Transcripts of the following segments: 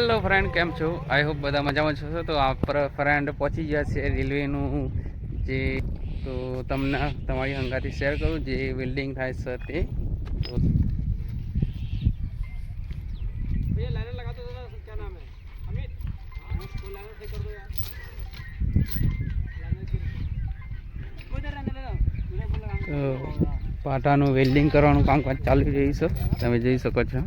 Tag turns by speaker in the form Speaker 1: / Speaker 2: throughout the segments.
Speaker 1: Hello friend કેમ છો? I hope બધા મજામાં છો તો આ ફ્રેન્ડ પહોંચી ગયા છે રેલવેનું જે તો તમને તમારી હંગાથી શેર કરું જે વેલ્ડિંગ થાય છે તે. પાટાનું વેલ્ડિંગ કરવાનું કામકાજ ચાલુ રહી છે. તમે જઈ શકો છો.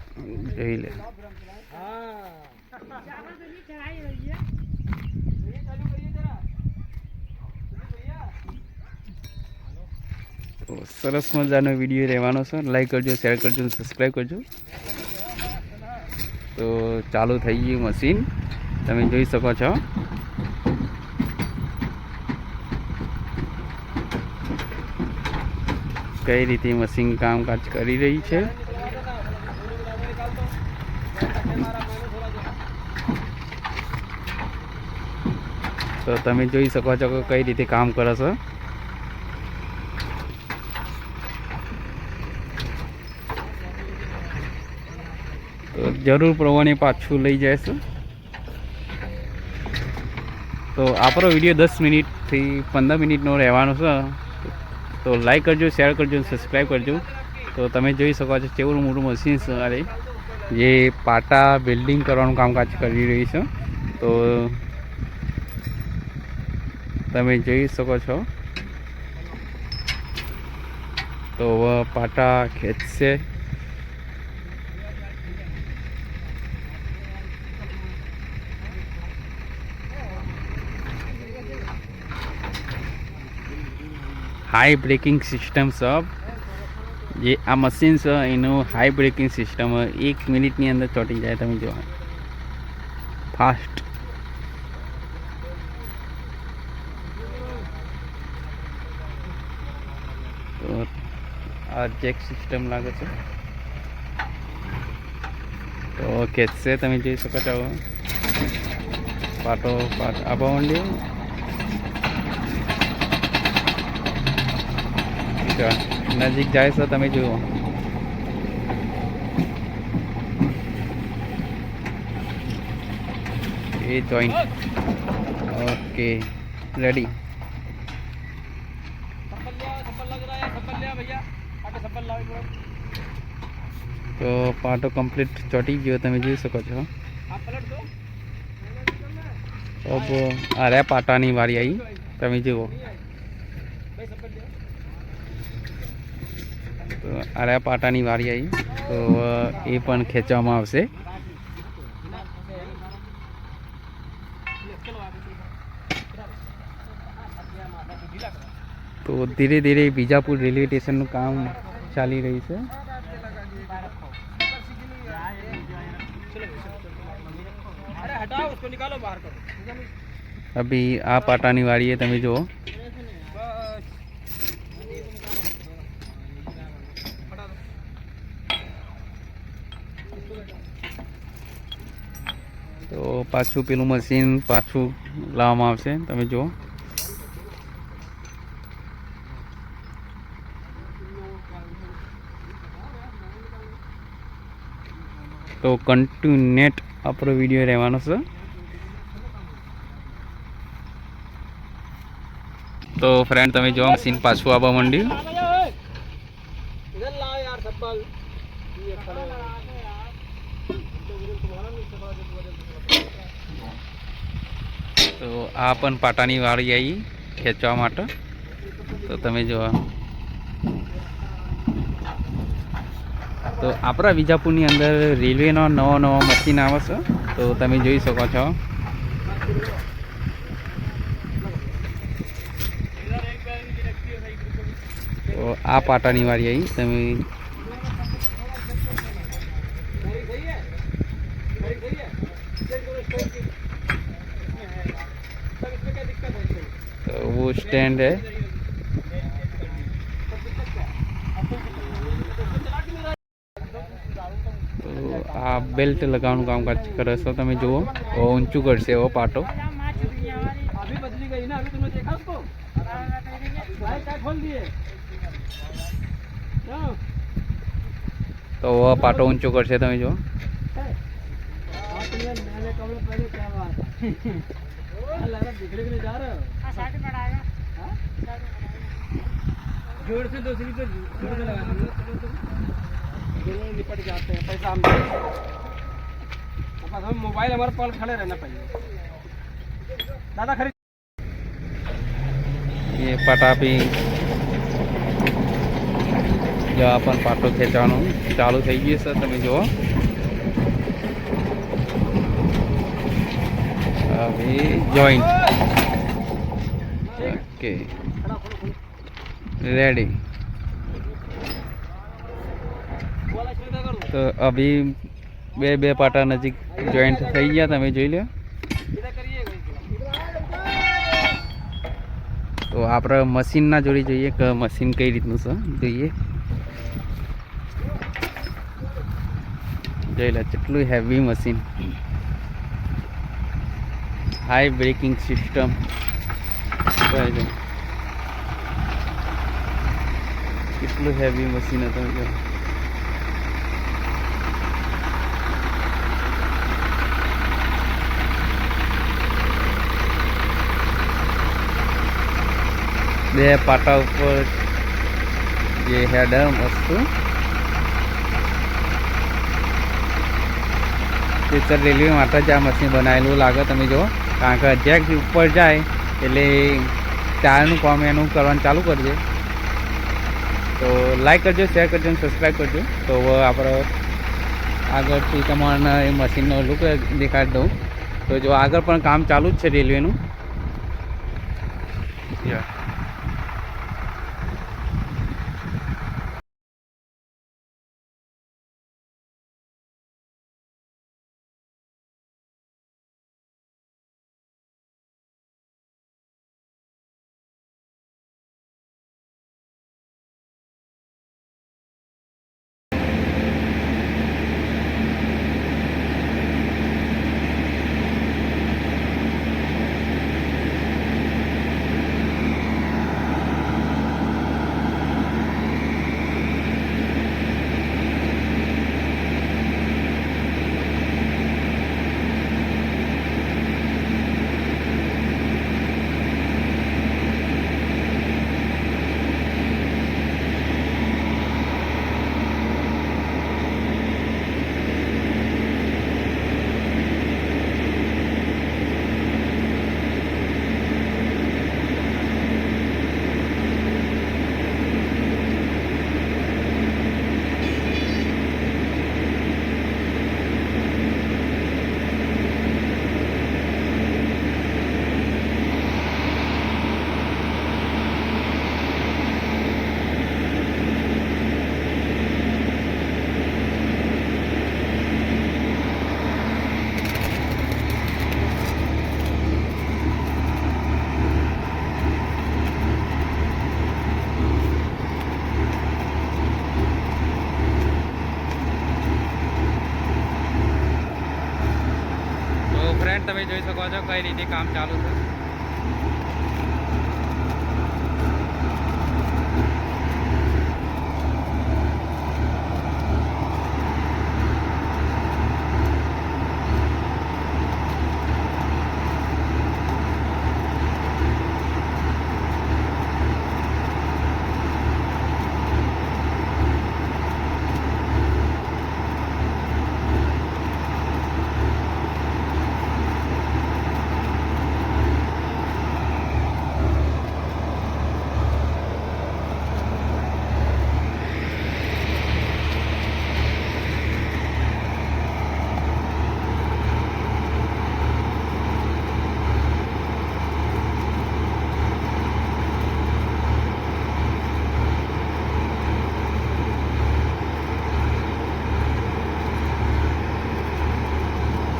Speaker 1: જોઈ લે સરસ મજાનો વીડિયો રહેવાનો છે. લાઈક કરજો શેર કરજો અને સબસ્ક્રાઈબ કરજો. તો ચાલુ થઈ ગયું મશીન તમે જોઈ શકો છો. કઈ રીતે મશીન કામકાજ કરી રહી છે. તો તમે જોઈ શકો છો કે કઈ રીતે કામ કરે છે. તો જરૂર પ્રમાણે પાછું લઈ જઈશું. તો આપણો વીડિયો દસ મિનિટથી પંદર મિનિટનો રહેવાનો છે. તો લાઈક કરજો શેર કરજો સબસ્ક્રાઈબ કરજો. તો તમે જોઈ શકો છો કેવું મોટું મશીન છે અરે જે પાટા બિલ્ડિંગ કરવાનું કામકાજ કરી રહી છે. તો તમે જોઈ શકો છો. તો પાટા ખેંચશે. હાઈ બ્રેકિંગ સિસ્ટમ સબ જે આ મશીન છે, એનું હાઈ બ્રેકિંગ સિસ્ટમ એક મિનિટની અંદર ચોટી જાય, તમે જો ફાસ્ટ તો આ જેક સિસ્ટમ લાગે છે. તો ખેંચશે તમે જોઈ શકો છો. પાટો, પાટ આપવા માંડ્યો નજીક જાય છે તમે જુઓ. એ જોઈન્ટ ઓકે રેડી તો પાટો કમ્પ્લીટ ચોટી ગયો તમે જોઈ શકો છો. અબ આ રે પાટાની વારી આવી તમે જુઓ. તો આર્યા પાટાની વારી આવી. તો એ પણ ખેંચવામાં આવશે. તો ધીરે ધીરે બીજાપુર રેલવે સ્ટેશનનું કામ ચાલી રહ્યું છે. અભી આ પાટાની વાડીએ તમે જુઓ. તો પાછું પેલું મશીન પાછું લાવવામાં આવશે. તમે જુઓ. તો કન્ટિન્યુનેટ આપણો વીડિયો રહેવાનો છે. તો ફ્રેન્ડ તમે જુઓ મશીન પાછું આવવા માંડ્યું. તો આ પણ પાટાની વાળી આવી ખેંચવા માટે. તો તમે જોવા. તો આપણા વિજાપુરની અંદર રેલવેનો નવો નવો મશીન આવે છે. તો તમે જોઈ શકો છો.
Speaker 2: તો
Speaker 1: આ પાટાની વાળી આવી તમે तो वो स्टैंड है તો આ બેલ્ટ લગાવવાનું કામકાજ કરે છો તમે જુઓ બહુ ઊંચું કરશે એવો પાટો
Speaker 2: अभी बदली गई ना अभी तुमने देखा उसको लाइट क्या खोल दिए क्यों?
Speaker 1: તો આ પાટો ઊંચો કરશે તમે જુઓ
Speaker 2: हाँ, तुमने नए कपड़े पहने क्या बात है हाँ, लग रहा बिगड़े के लिए जा रहे हो हाँ? जोर से दो स्लीपर जोर से लगा दो दोनों निपट जाते हैं पैसा हम देंगे। बस हम मोबाइल हमारे पास खड़े रहना चाहिए दादा खरीद
Speaker 1: એ પટાપી જો આ પણ પાટો ખેંચવાનું ચાલુ થઈ ગયું છે તમે જુઓ હવે જોઈન્ટ ઓકે રેડી તો અભી બે બે પાટા નજીક જોઈન્ટ થઈ ગયા, તમે જોઈ લો તો આપણે મશીનના જોડી જોઈએ કે મશીન કઈ રીતનું છે, જોઈએ. જોઈ લે કેટલું heavy machine. High braking system કેટલું હેવી મશીન હતું જો. બે પાટા ઉપર જે હેડર વસ્તુ. ફ્યુચર રેલવે માટે જ આ મશીન બનાવેલું લાગે, તમે જુઓ. કારણ કે અધ્યક્ષ ઉપર જાય એટલે ચારનું કામ એનું કરવાનું ચાલુ કરજે. તો લાઈક કરજો શેર કરજો અને સબસ્ક્રાઈબ કરજો. તો હવે આપણે આગળથી તમારા એ મશીનનો લુક દેખાડી દઉં. તો જો આગળ પણ કામ ચાલુ જ છે રેલવેનું યા શકો છો કઈ રીતે કામ ચાલુ છે.